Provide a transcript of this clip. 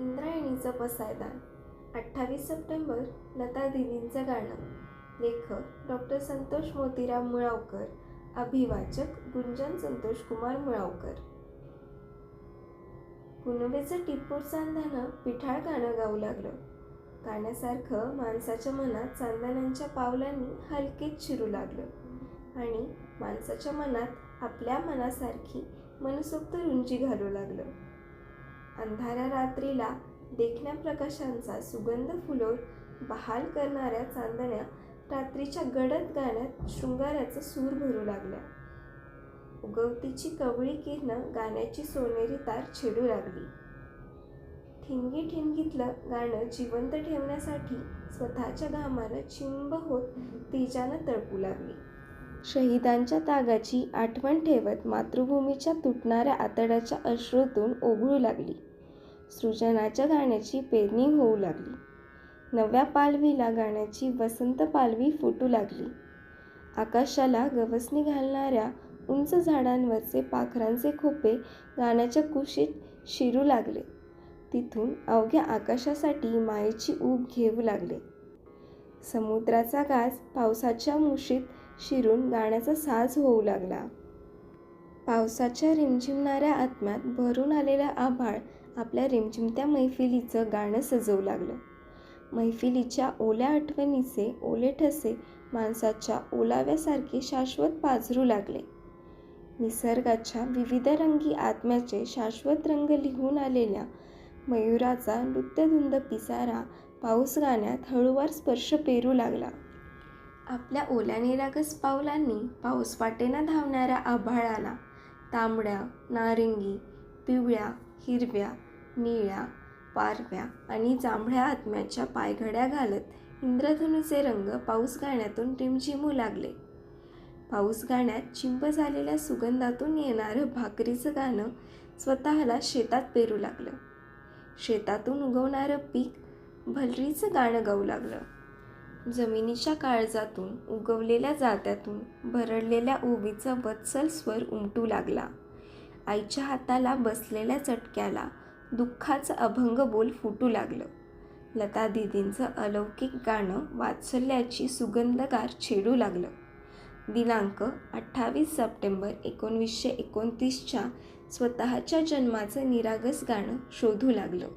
इंद्रायणीचं पसायदान. अठ्ठावीस सप्टेंबर लता दिदींचं गाणं. लेखक डॉक्टर संतोष मोतीराम मुळावकर. अभिवाचक गुंजन संतोष कुमार मुळावकर. पुनवेचं टिपूर चांदणं पिठाळ गाणं गाऊ लागलं. गाण्यासारखं माणसाच्या मनात चांदण्यांच्या पावलांनी हलकेच शिरू लागलं. आणि माणसाच्या मनात आपल्या मनासारखी मनसोक्त रुंजी घालू लागलं. अंधाऱ्या रात्रीला देखण्या प्रकाशांचा सुगंध फुलवत बहाल करणाऱ्या चांदण्या रात्रीच्या गडद गाण्यात शृंगाराचा सूर भरू लागल्या. उगवतीची कवळी किरणं गाण्याची सोनेरी तार छेडू लागली. ठिणगी ठिणगीतलं गाणं जिवंत ठेवण्यासाठी स्वतःच्या घामानं चिंब होत तेजानं तळपू लागली. शहीदांच्या तागाची आठवण ठेवत मातृभूमीच्या तुटणाऱ्या आतड्याच्या अश्रूतून ओघळू लागली. सृजनाच्या गाण्याची पेरणी होऊ लागली. नव्या पालवीला गाण्याची वसंत पालवी फुटू लागली. आकाशाला गवसणी घालणाऱ्या उंच झाडांवरचे पाखरांचे खोपे गाण्याच्या कुशीत शिरू लागले. तिथून अवघ्या आकाशासाठी मायेची ऊब घेऊ लागले. समुद्राचा गाज पावसाच्या मुशीत शिरून गाण्याचा साज होऊ लागला. पावसाच्या रिमझिमणाऱ्या आत्म्यात भरून आलेला आभाळ आपल्या रिमझिमत्या मैफिलीचं गाणं सजवू लागलं. मैफिलीच्या ओल्या आठवणीचे ओले ठसे माणसाच्या ओलाव्यासारखे शाश्वत पाझरू लागले. निसर्गाच्या विविध रंगी आत्म्याचे शाश्वत रंग लिहून आलेल्या मयुराचा नृत्यधुंद पिसारा पाऊस गाण्यात हळूवार स्पर्श पेरू लागला. आपल्या ओल्या निरागस पावलांनी पाऊस वाटेनं धावणाऱ्या आभाळाला तांबड्या नारिंगी पिवळ्या हिरव्या निळ्या पारव्या आणि जांभळ्या आत्म्याच्या पायघड्या घालत इंद्रधनुचे रंग पाऊस गाण्यातून टिमझिमू लागले. पाऊस गाण्यात चिंब झालेल्या सुगंधातून येणारं भाकरीचं गाणं स्वतःला शेतात पेरू लागलं. शेतातून उगवणारं पीक भलरीचं गाणं गाऊ लागलं. जमिनीच्या काळजातून उगवलेल्या जात्यातून भरडलेल्या ओबीचा वत्सल स्वर उमटू लागला. आईच्या हाताला बसलेल्या चटक्याला दुःखाचं अभंग बोल फुटू लागलं. लता दिदींचं अलौकिक गाणं वात्सल्याची सुगंधगार छेडू लागलं. दिनांक अठ्ठावीस सप्टेंबर एकोणवीसशे एकोणतीसच्या स्वतःच्या जन्माचं निरागस गाणं शोधू लागलं.